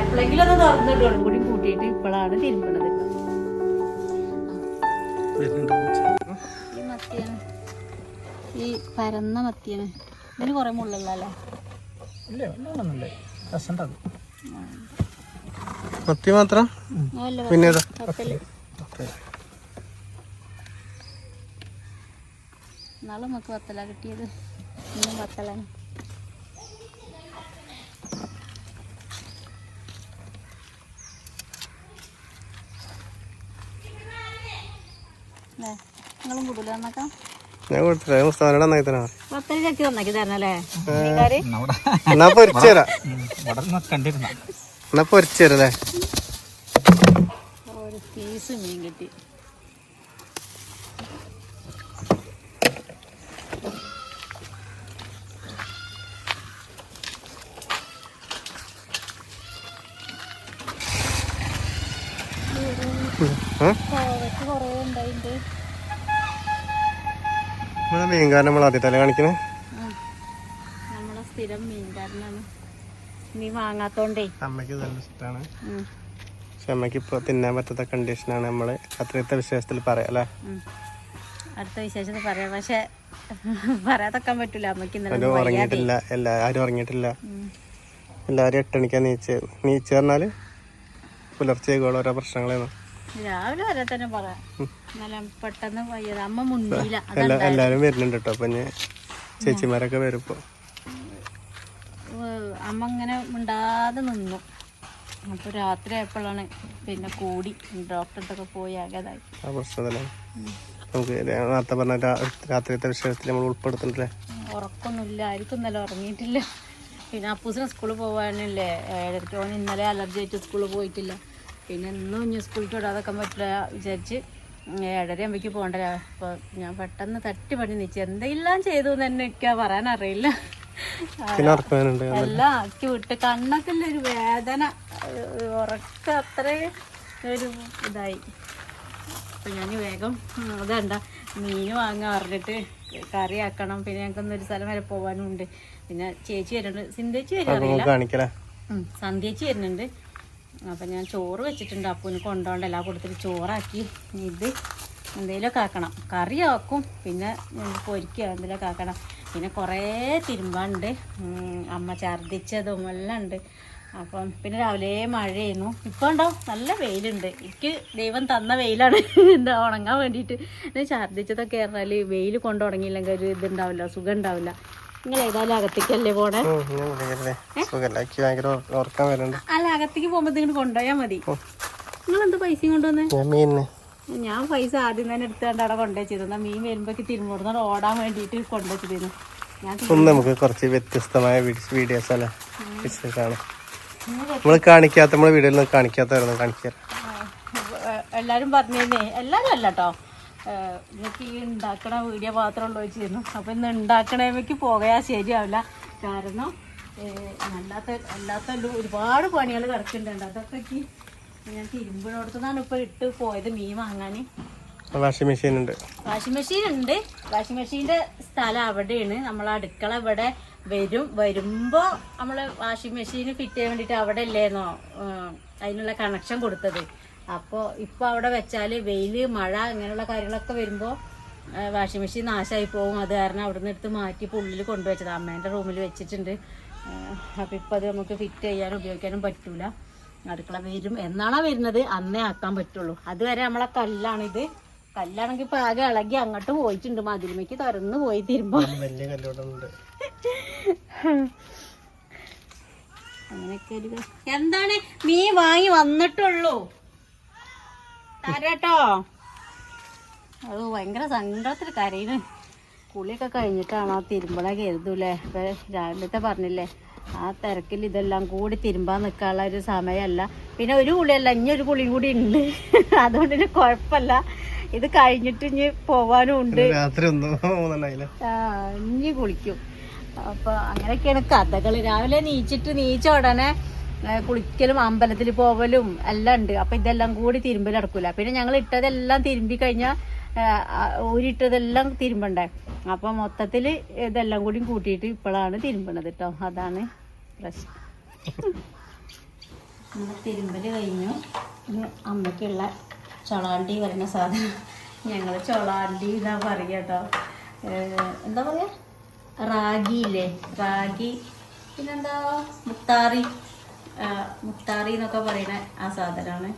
എപ്പോഴെങ്കിലും ഒന്ന് തുറന്നിട്ടോളൂ കൂടി കൂട്ടിയിട്ട് ഇപ്പോഴാണ് തിരുമ്പണത്. വരുന്നുണ്ട്? പൂച്ച. ഈ മത്തിയാണ്. ഈ പരന്ന മത്തിയാണ്. ഇതിന് കുറെ മത്തി മാത്രം? പിന്നെ? നാളെ നമുക്ക് വത്തല കിട്ടിയത്. ഇന്നും വത്തലാണ്. നിങ്ങളും കൂടില്ല ഞാൻ കൊടുത്തില്ല. മുസ്താനോട് നന്നായി തന്നെ വത്തല ചക്കി നന്നാക്കി തരണല്ലേ? മീൻകാര് എന്നാ പൊരിച്ചു തരാം. കണ്ടിരുന്ന. എന്നാ പൊരിച്ചു തരല്ലേ ഒരു പീസ് മീൻ കിട്ടി. നമ്മളെ മീൻകാരൻ നമ്മൾ ആദ്യത്തല്ലേ കാണിക്കണേ? ഉം. നമ്മളെ സ്ഥിരം മീൻകാരനാണ്. മീൻ വാങ്ങാത്തോണ്ടേ. അമ്മയ്ക്ക് നല്ല ഇഷ്ടമാണ് ഉം. പക്ഷെ അമ്മയ്ക്ക് ഇപ്പൊ തിന്നാൻ പറ്റാത്ത കണ്ടീഷനാണ് നമ്മൾ അത്രയത്തെ വിശ്വാസത്തിൽ പറയാം അല്ലേ? ഉം. അടുത്ത വിശേഷത്തിൽ പറയാം. പക്ഷെ പറയാതൊക്കാൻ പറ്റൂല. അമ്മയ്ക്ക് ഇന്നലെ ആരും ഒന്ന് വയ്യാതെ ഉറങ്ങിയിട്ടില്ല. എല്ലാരും ഉറങ്ങിയിട്ടില്ല. ഉം. എല്ലാവരും എട്ടണിക്കാ നീച്ച് നീച്ച് പറഞ്ഞാൽ പുലർച്ചെ ഓരോ പ്രശ്നങ്ങളാണ് രാവിലെ വരെ തന്നെ പറയാം. ഇന്നലെ പെട്ടെന്ന് വയ്യത് അമ്മ മുണ്ടിയില്ല എല്ലാ എല്ലാവരും വരുന്നുണ്ട് കേട്ടോ. അപ്പൊ ഞാൻ ചേച്ചിമാരൊക്കെ വരും ഇപ്പൊ. ഏഹ് അമ്മ ഇങ്ങനെ മിണ്ടാതെ നിന്നു. അപ്പൊ രാത്രി ആയപ്പോഴാണ് പിന്നെ കൂടി. ഡോക്ടറെടുത്തൊക്കെ പോയി ആകേതായി നമുക്ക് നേരത്തെ പറഞ്ഞ രാത്രിത്തെ വിഷയത്തിൽ നമ്മൾ ഉൾപ്പെടുത്തുന്നില്ലേ ഉറക്കൊന്നുമില്ല. ആർക്കും ഇന്നലെ ഉറങ്ങിയിട്ടില്ല. പിന്നെ അപ്പൂസിന് സ്കൂളിൽ പോകാനില്ലേ ഏഴരയ്ക്ക് ഓൻ ഇന്നലെ അലർജി ആയിട്ട് സ്കൂളിൽ പോയിട്ടില്ല. പിന്നെ ഇന്നും ഇനി സ്കൂളിൽ വിടാതൊക്കെ പറ്റില്ല വിചാരിച്ച് ഏഴര ആകുമ്പോഴേക്ക് പോകണ്ട. അപ്പോൾ ഞാൻ പെട്ടെന്ന് തട്ടി പണി നിൽച്ചു എന്തെല്ലാം ചെയ്തു തന്നെ എനിക്ക് ഉറക്കാനുണ്ട് എല്ലാം ആക്കി വിട്ട് കണ്ണൊക്കെ ഒരു വേദന ഉറക്ക അത്രയും ഒരു ഇതായി. അപ്പം ഞാൻ വേഗം അതണ്ട. മീൻ വാങ്ങാൻ പറഞ്ഞിട്ട് കറി ആക്കണം. പിന്നെ ഞങ്ങൾക്ക് ഒരു സ്ഥലം വരെ പോകാനും ഉണ്ട് പിന്നെ ചേച്ചി വരുന്നുണ്ട്. സിന്ധേച്ചി വരും അറിയില്ല നമുക്ക് സന്ധ്യേച്ചി വരുന്നുണ്ട്. അപ്പം ഞാൻ ചോറ് വെച്ചിട്ടുണ്ട്. അപ്പൂന് കൊണ്ടുപോകണ്ട എല്ലാം കൊടുത്തിട്ട് ചോറാക്കി. ഇത് എന്തെങ്കിലുമൊക്കെ ആക്കണം. കറി ആക്കും. പിന്നെ പൊരിക്കുക എന്തെങ്കിലുമൊക്കെ ആക്കണം. പിന്നെ കുറേ തിരുമ്പാണ്ട്. അമ്മ ഛർദ്ദിച്ചതും എല്ലാം ഉണ്ട്. അപ്പം പിന്നെ രാവിലെ മഴയായിരുന്നു. ഇപ്പം ഉണ്ടാവും നല്ല വെയിലുണ്ട്. എനിക്ക് ദൈവം തന്ന വെയിലാണ്. എന്താ ഉണങ്ങാൻ വേണ്ടിയിട്ട്. ഛർദ്ദിച്ചതൊക്കെ പറഞ്ഞാൽ വെയിൽ കൊണ്ടുടങ്ങിയില്ലെങ്കിൽ ഒരു ഇതുണ്ടാവില്ല സുഖം ഉണ്ടാവില്ല. നിങ്ങൾ ഏതായാലും അകത്തേക്കല്ലേ പോണേ? അല്ല അകത്തേക്ക് പോകുമ്പോ നിങ്ങൾ കൊണ്ടുപോയാൽ മതി. നിങ്ങൾ എന്ത് കൊണ്ടുവന്നേ? ഞാൻ പൈസ ആദ്യം തന്നെ എടുത്തുകൊണ്ട് അവിടെ കൊണ്ടുവച്ചിരുന്ന മീൻ വരുമ്പോഴേക്ക് തിരുമ്പോടുന്ന ഓടാൻ വേണ്ടിയിട്ട് ഒന്ന് നമുക്ക് കുറച്ച് വ്യത്യസ്തമായ വീഡിയോസ് അല്ലേ? വിശേഷമാണ് നമ്മൾ കാണിക്കാത്ത നമ്മളെ വീഡിയോയിൽ കാണിക്കാറ് എല്ലാരും പറഞ്ഞേ എല്ലാരും അല്ല കേട്ടോ എനിക്ക് ഈ ഉണ്ടാക്കണ വീഡിയോ മാത്രമുള്ളൂ വെച്ചിരുന്നു. അപ്പം ഇന്ന് ഉണ്ടാക്കണമേക്ക് പോകയാ ശരിയാവില്ല. കാരണം അല്ലാത്ത അല്ലാത്ത ഒരുപാട് പണികൾ കിടക്കുന്നുണ്ട്. അതൊക്കെ ഞാൻ ഞാൻ തിരുമ്പിനോടത്തുനിന്നാണ് ഇപ്പം ഇട്ട് പോയത് മീൻ വാങ്ങാൻ. വാഷിംഗ് മെഷീൻ ഉണ്ട്. വാഷിംഗ് മെഷീൻ ഉണ്ട്. വാഷിംഗ് മെഷീന്റെ സ്ഥലം അവിടെയാണ്. നമ്മൾ അടുക്കള ഇവിടെ വരും. വരുമ്പോൾ നമ്മൾ വാഷിംഗ് മെഷീൻ ഫിറ്റ് ചെയ്യാൻ വേണ്ടിയിട്ട് അവിടെ അല്ലേന്നോ അതിനുള്ള കണക്ഷൻ കൊടുത്തത്. അപ്പോൾ ഇപ്പോൾ അവിടെ വെച്ചാൽ വെയിൽ മഴ ഇങ്ങനെയുള്ള കാര്യങ്ങളൊക്കെ വരുമ്പോൾ വാഷിംഗ് മെഷീൻ നാശമായി പോകും. അത് കാരണം അവിടെ നിന്ന് എടുത്ത് മാറ്റി ഉള്ളിൽ കൊണ്ടുവച്ചത്. അമ്മേന്റെ റൂമിൽ വെച്ചിട്ടുണ്ട്. അപ്പോൾ ഇപ്പോൾ അത് നമുക്ക് ഫിറ്റ് ചെയ്യാനും ഉപയോഗിക്കാനും പറ്റൂല. അടുക്കള വരും എന്നാണോ വരുന്നത് അന്നേ ആക്കാൻ പറ്റുള്ളൂ. അതുവരെ നമ്മളെ കല്ലാണിത് കല്ലാണെങ്കിൽ ഇപ്പം ആകെ ഇളകി അങ്ങോട്ട് പോയിട്ടുണ്ട്. മതിലുമയ്ക്ക് തുറന്ന് പോയി തീരുമ്പോൾ അങ്ങനെയൊക്കെ ഒരു എന്താണ്? മീൻ വാങ്ങി വന്നിട്ടുള്ളൂ. തരാട്ടോ. അത് ഭയങ്കര സങ്കടത്തിൽ കരയുന്നു കുളിയൊക്കെ കഴിഞ്ഞിട്ടാണ് ആ തിരുമ്പണ കരുതൂലേ. ഇപ്പൊ രാവിലത്തെ പറഞ്ഞില്ലേ ആ തിരക്കിൽ ഇതെല്ലാം കൂടി തിരുമ്പാൻ നിൽക്കാനുള്ള ഒരു സമയമല്ല പിന്നെ ഒരു കുളിയല്ല ഇനി ഒരു കുളിയും കൂടി ഉണ്ട്. അതുകൊണ്ട് ഇനി കുഴപ്പമില്ല. ഇത് കഴിഞ്ഞിട്ട് ഇനി പോവാനും ഉണ്ട്. ഇനി കുളിക്കും. അപ്പൊ അങ്ങനെയൊക്കെയാണ് കഥകൾ രാവിലെ നീച്ചിട്ട് നീച്ച ഉടനെ കുളിക്കലും അമ്പലത്തിൽ പോവലും എല്ലാം ഉണ്ട്. അപ്പൊ ഇതെല്ലാം കൂടി തിരുമ്പൽ നടക്കൂല. പിന്നെ ഞങ്ങൾ ഇട്ടതെല്ലാം തിരുമ്പി കഴിഞ്ഞാൽ ഊരിട്ടതെല്ലാം തിരുമ്പണ്ടേ? അപ്പൊ മൊത്തത്തിൽ ഇതെല്ലാം കൂടി കൂട്ടിയിട്ട് ഇപ്പോഴാണ് തിരുമ്പണത് കേട്ടോ അതാണ് പ്രശ്നം. തിരുമ്പൽ കഴിഞ്ഞു. അമ്മയ്ക്കുള്ള ചൊളാണ്ടി വരുന്ന സാധനം. ഞങ്ങൾ ചൊളാണ്ടി എന്നാ പറയുക കേട്ടോ എന്താ റാഗി ഇല്ലേ? റാഗി. പിന്നെന്താ? മുത്താറി. മുത്താറി എന്നൊക്കെ പറയുന്ന ആ സാധനമാണ്.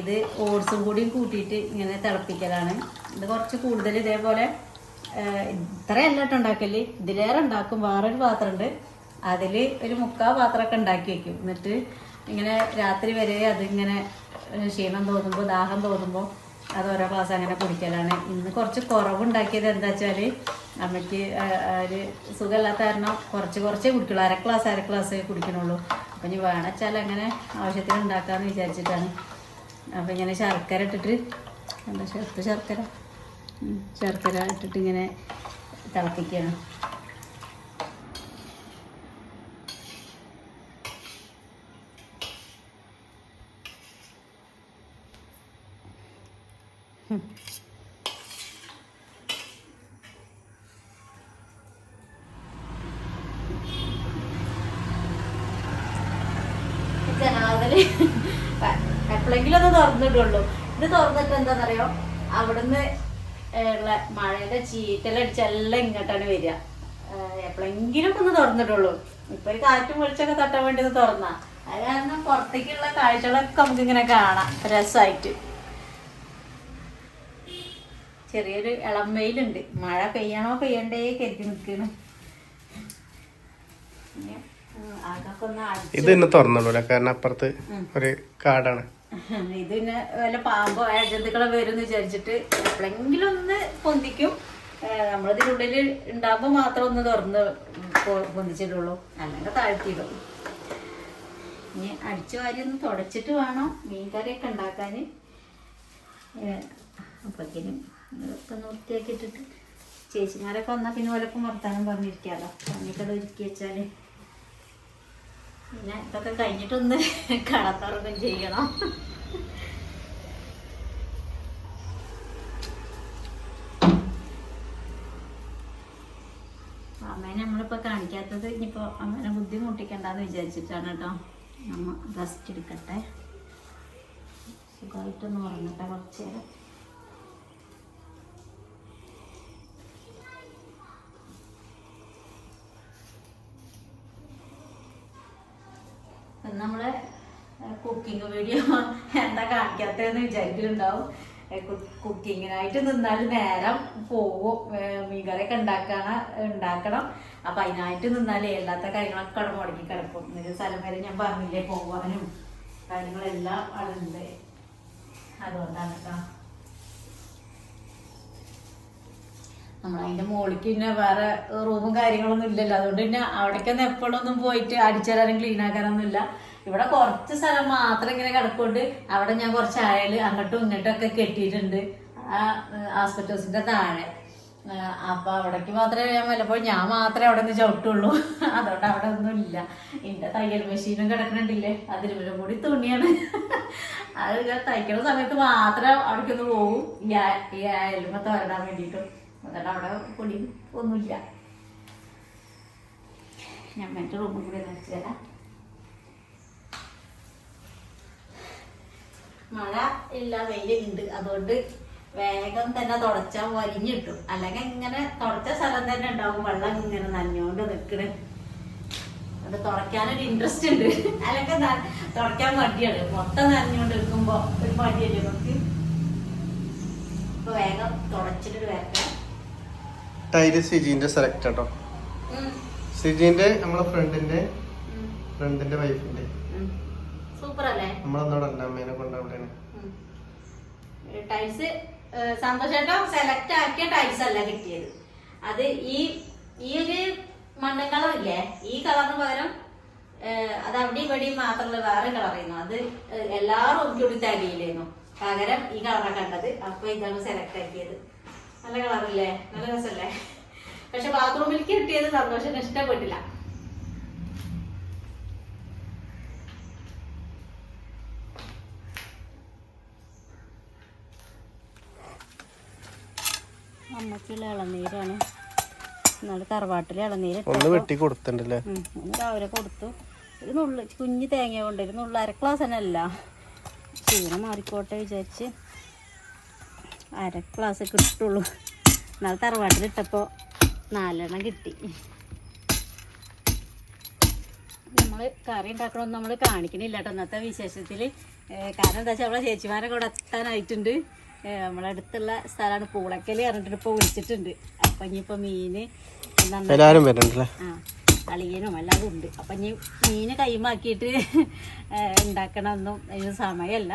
ഇത് ഓട്സും കൂടിയും കൂട്ടിയിട്ട് ഇങ്ങനെ തിളപ്പിക്കലാണ്. ഇത് കുറച്ച് കൂടുതൽ ഇതേപോലെ ഇത്രയല്ല കേട്ടോ ഉണ്ടാക്കൽ. ഇതിലേറെ ഉണ്ടാക്കും. വേറൊരു പാത്രമുണ്ട്. അതിൽ ഒരു മുക്കാ പാത്രമൊക്കെ ഉണ്ടാക്കി വെക്കും. എന്നിട്ട് ഇങ്ങനെ രാത്രി വരെ അതിങ്ങനെ ക്ഷീണം തോന്നുമ്പോൾ ദാഹം തോന്നുമ്പോൾ അത് ഓരോ ഗ്ലാസ് അങ്ങനെ കുടിക്കലാണ്. ഇന്ന് കുറച്ച് കുറവുണ്ടാക്കിയത് എന്താ വെച്ചാൽ അമ്മയ്ക്ക് ഒരു സുഖമില്ലാത്ത കാരണം കുറച്ച് കുറച്ചേ കുടിക്കുള്ളൂ. അര ഗ്ലാസ് അര ഗ്ലാസ് കുടിക്കണുള്ളൂ. അപ്പം ഇനി വേണച്ചാൽ അങ്ങനെ ആവശ്യത്തിന് ഉണ്ടാക്കാമെന്ന് വിചാരിച്ചിട്ടാണ്. അപ്പം ഇങ്ങനെ ശർക്കര ഇട്ടിട്ട് എന്താ ചെറുത്ത് ശർക്കര? ശർക്കര ഇട്ടിട്ട് ഇങ്ങനെ തിളപ്പിക്കുകയാണ് ജനാദൽ എപ്പോഴെങ്കിലും അത് തുറന്നിട്ടുള്ളൂ. ഇത് തുറന്നിട്ട് എന്താണെന്നറിയോ അവിടുന്ന് ഉള്ള മഴയുടെ ചീറ്റലടിച്ചെല്ലാം ഇങ്ങോട്ടാണ് വരിക. എപ്പോഴെങ്കിലും ഒന്ന് തുറന്നിട്ടുള്ളൂ. ഇപ്പൊ ഒരു കാറ്റും വെളിച്ചൊക്കെ തട്ടാൻ വേണ്ടി ഇത് തുറന്ന. അത് കാരണം പുറത്തേക്കുള്ള കാഴ്ചകളൊക്കെ നമുക്ക് ഇങ്ങനെ കാണാം. രസമായിട്ട്. ചെറിയൊരു ഇളം വെയിലുണ്ട് മഴ പെയ്യണോ പെയ്യണ്ടേ കരുതി നിൽക്കണം. ഇത് ഇന്ന് തുറന്നുള്ളൂ കാരണം അപ്പുറത്ത് ഒരു കാടാണ്. ഇത് പിന്നെ വല്ല പാമ്പോ ജന്തുക്കളോ വരും വിചാരിച്ചിട്ട് എപ്പോഴെങ്കിലും ഒന്ന് പൊന്തിക്കും. നമ്മളിതിനുള്ളിൽ ഉണ്ടാകുമ്പോൾ മാത്രം ഒന്ന് തുറന്ന് പൊന്തിച്ചിട്ടുള്ളൂ അല്ലെങ്കിൽ താഴ്ത്തിയിടും. ഇനി അടിച്ചു വാരി ഒന്ന് തുടച്ചിട്ട് വേണം മീൻ കറിയൊക്കെ ഉണ്ടാക്കാൻ അപ്പോഴത്തേനും ഇതൊക്കെ ഒന്ന് വൃത്തിയാക്കി ഇട്ടിട്ട് ചേച്ചിമാരൊക്കെ വന്നാൽ പിന്നെ ഓലപ്പം വർത്താനം പറഞ്ഞിരിക്കാമല്ലോ പണിയൊക്കെ ഒരുക്കി വെച്ചാൽ പിന്നെ ഇതൊക്കെ കഴിഞ്ഞിട്ടൊന്ന് കടത്തുറങ്ങും ചെയ്യണം. അമ്മേനെ നമ്മളിപ്പോൾ കാണിക്കാത്തത് ഇനിയിപ്പോൾ അമ്മേനെ ബുദ്ധിമുട്ടിക്കണ്ടെന്ന് വിചാരിച്ചിട്ടാണ് കേട്ടോ. നമ്മ റെസ്റ്റ് എടുക്കട്ടെ. സുഖമായിട്ടൊന്ന് ഉറങ്ങട്ടെ കുറച്ച് നേരം ഇന്ന് നമ്മൾ കുക്കിംഗ് വീഡിയോ എന്താ എന്ന് വിചാരിക്കുന്നുണ്ടാവും കുക്കിങ്ങിനായിട്ട് നിന്നാൽ നേരം പോവും. മീൻകറിയൊക്കെ ഉണ്ടാക്കണ ഉണ്ടാക്കണം. അപ്പൊ അതിനായിട്ട് നിന്നാലേ എല്ലാത്ത കാര്യങ്ങളൊക്കെ കടം മുടക്കി കിടക്കും. എന്നൊരു സ്ഥലം വരെ ഞാൻ പറഞ്ഞില്ലേ പോവാനും കാര്യങ്ങളെല്ലാം അവിടെ ഉണ്ട്. അതുകൊണ്ടാണ് അതിന്റെ മുകളിലേക്ക് പിന്നെ വേറെ റൂമും കാര്യങ്ങളൊന്നും ഇല്ലല്ലോ. അതുകൊണ്ട് പിന്നെ അവിടേക്കൊന്നും എപ്പോഴൊന്നും പോയിട്ട് അടിച്ചാലും ക്ലീൻ ആക്കാനൊന്നും ഇല്ല ഇവിടെ കുറച്ച് സ്ഥലം മാത്രം ഇങ്ങനെ കിടക്കൊണ്ട് അവിടെ ഞാൻ കുറച്ച് അയൽ അങ്ങോട്ടും ഇങ്ങോട്ടും ഒക്കെ കെട്ടിയിട്ടുണ്ട്. ആ ആസ്പെറ്റോസിന്റെ താഴെ. അപ്പൊ അവിടേക്ക് മാത്രമേ ഞാൻ വല്ലപ്പോഴും ഞാൻ മാത്രമേ അവിടെ നിന്ന് ചവിട്ടുള്ളൂ. അതുകൊണ്ട് അവിടെ ഒന്നും ഇല്ല. എന്റെ തയ്യൽ മെഷീനും കിടക്കണുണ്ടില്ലേ? അതിലും കൂടി തുണിയാണ്. അത് ഞാൻ തയ്ക്കണ സമയത്ത് മാത്രം അവിടേക്കൊന്ന് പോകും ഈ ആ- ഈ അയലുമ തോരടാൻ വേണ്ടിയിട്ടും. എന്നിട്ട് അവിടെ പൊടി ഒന്നുമില്ല. ഞാൻ മറ്റേ റൂമിൽ കൂടി വെച്ച് മഴ ഇല്ല വെയിലുണ്ട്. അതുകൊണ്ട് വേഗം തന്നെ തുടച്ചാൽ വലിഞ്ഞിട്ടു അല്ലെങ്കിൽ ഇങ്ങനെ തുടച്ച സ്ഥലം തന്നെ ഉണ്ടാവും. വെള്ളം ഇങ്ങനെ നനഞ്ഞോണ്ട് നിൽക്കണ്. അത് തുടയ്ക്കാനൊരു ഇൻട്രസ്റ്റ് ഉണ്ട്. അല്ലെങ്കിൽ തുടക്കാൻ തുടയ്ക്കാൻ മടിയാണ്. മൊത്തം നനഞ്ഞോണ്ട് നിൽക്കുമ്പോ ഒരു മടിയല്ലേ നമുക്ക്? ഇപ്പൊ വേഗം തുടച്ചിട്ട് വരട്ടെ ടൈൽ സിജീന്റെ സെലക്ട് കേട്ടോ സിജീന്റെ നമ്മളെ ഫ്രണ്ടിന്റെ ഫ്രണ്ടിന്റെ വൈഫിന്റെ സൂപ്പർ അല്ലേ നമ്മളന്നോട് അമ്മേനെ കൊണ്ട് അവിടെയാണ്. ടൈൽസ് സന്തോഷേട്ടൻ സെലക്ട് ആക്കിയ ടൈൽസ് അല്ല കിട്ടിയത്. അത് ഈ ഈ ഒരു മണ്ണൻ കളർ ഇല്ലേ ഈ കളറിന് പകരം അത് അവിടെയും ഇവിടെയും മാത്രമുള്ള വേറെ കളറായിരുന്നു അത് എല്ലാ റൂമിലും കൂടി പകരം ഈ കളറാണ് കണ്ടത്. അപ്പൊ ഇതാണ് സെലക്ട് ആക്കിയത്. നല്ല കളറില്ലേ നല്ല രസല്ലേ? പക്ഷെ ബാത്റൂമിലേക്ക് കിട്ടിയത് സന്തോഷം ഇഷ്ടപ്പെട്ടില്ല. അമ്മക്കുള്ള ഇളനീരാണ്. എന്നാലും തറവാട്ടിലെ ഇളനീര് ഒന്ന് വെട്ടി കൊടുത്തിട്ടുണ്ടല്ലേ? ഒന്ന് രാവിലെ കൊടുത്തു. ഒരു നുള്ളു കുഞ്ഞു തേങ്ങ കൊണ്ട് ഒരു നുള്ളു അര ഗ്ലാസ് തന്നെ അല്ല. ചീന മാറിക്കോട്ടെ വിചാരിച്ച് അര ഗ്ലാസ് കിട്ടുള്ളൂ എന്നാൽ തറവാട്ടിലിട്ടപ്പോൾ നാലെണ്ണം കിട്ടി. നമ്മൾ കറി ഉണ്ടാക്കണമെന്ന് നമ്മൾ കാണിക്കണില്ല കേട്ടോ. ഇന്നത്തെ വിശേഷത്തിൽ കാരണം എന്താ വെച്ചാൽ നമ്മളെ ചേച്ചിമാരെ കൂടെ എത്താനായിട്ടുണ്ട്. നമ്മളെ അടുത്തുള്ള സ്ഥലമാണ് പൂളക്കൽ പറഞ്ഞിട്ട് ഇപ്പോൾ വിളിച്ചിട്ടുണ്ട്. അപ്പം ഇനിയിപ്പോൾ മീൻ എല്ലാവരും വരുന്നുണ്ടല്ലേ? ആ കളിയനും എല്ലാതും ഉണ്ട്. അപ്പം ഇനി മീന് കൈമാക്കിയിട്ട് ഉണ്ടാക്കണമെന്നും അതിന് സമയമല്ല.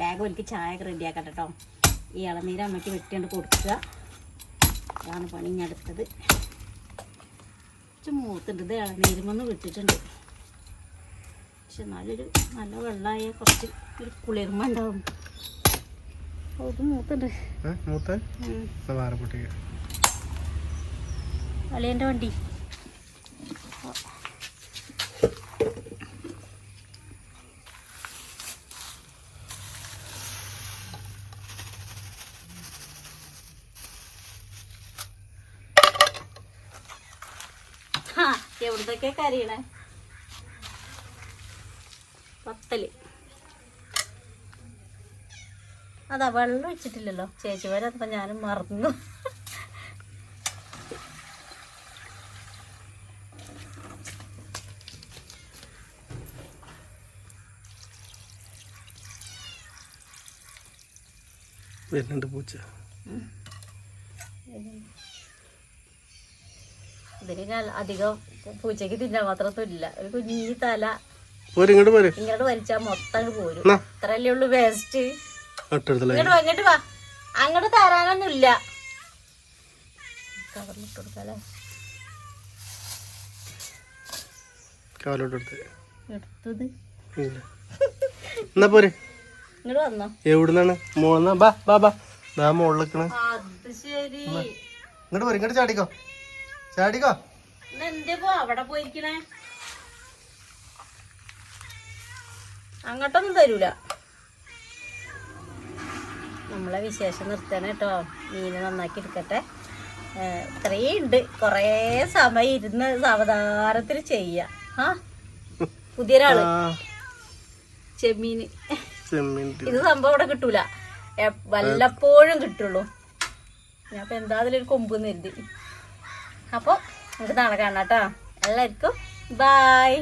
വേഗം എനിക്ക് ചായ റെഡിയാക്കട്ടെ കേട്ടോ ഈ ഇളനീര് അമ്മയ്ക്ക് വെട്ടിയാണ്ട് കൊടുക്കുക. അതാണ് പണി. ഇനി അടുത്തത്. കുറച്ച് മൂത്തുണ്ട്. ഇത് ഇളനീരുമൊന്ന് വിട്ടിട്ടുണ്ട്. പക്ഷെ നല്ലൊരു നല്ല വെള്ളമായ കുറച്ച് ഒരു കുളിർമ ഉണ്ടാവും. മൂത്ത ഉം. വേറെ പൊട്ടിക്ക അളിയന്റെ വണ്ടി എവിടത്തൊക്കെ കരയണേ പത്തൽ അതാ വെള്ളം വെച്ചിട്ടില്ലല്ലോ ചേച്ചി വരപ്പോ ഞാനും മറന്നു. വരുന്നുണ്ട് പൂച്ച. ഇതിന് അധികം പൂച്ചയ്ക്ക് തിന്നാൻ മാത്രമൊന്നുമില്ല ഒരു കുഞ്ഞി തല. ഇങ്ങോട്ട് വലിച്ചാ ഇങ്ങോട്ട് വലിച്ചാൽ മൊത്തം പോരും. അത്രല്ലേ ഉള്ളു വേസ്റ്റ് ഇങ്ങോട്ട് വാ അങ്ങോട്ട് തരാനൊന്നുമില്ല കവറിലിട്ട് കൊടുക്കാല്ലേ കാലോട്ട് എടുത്ത് എടുത്തത്. ഇല്ല. എന്നാ പോരെ. എവിടുന്നാണ്? മോളെന്നാ ബാ ബാ ബാ. ദാ മോളിലെക്കണ. ഇങ്ങോട്ട് പോര് ഇങ്ങോട്ട് ചാടിക്കോ. ചാടിക്കോ. അവിടെ പോയിരിക്കണേ? അങ്ങോട്ടൊന്നും തരൂല. നമ്മളെ വിശേഷം നിർത്തണം കേട്ടോ. മീന് നന്നാക്കി എടുക്കട്ടെ. ഇത്രയും ഉണ്ട്. കുറേ സമയം ഇരുന്ന് സാവധാനത്തിൽ ചെയ്യ. ആ പുതിയൊരാൾ. ചെമ്മീന്. ഇത് സംഭവം ഇവിടെ കിട്ടൂല. വല്ലപ്പോഴും കിട്ടുള്ളൂ. ഞാൻ അപ്പൊ എന്താ അതിലൊരു കൊമ്പ് നിരുതി അപ്പൊ നമുക്ക് നാളെ കാണാം കേട്ടോ. എല്ലാവർക്കും ബായ്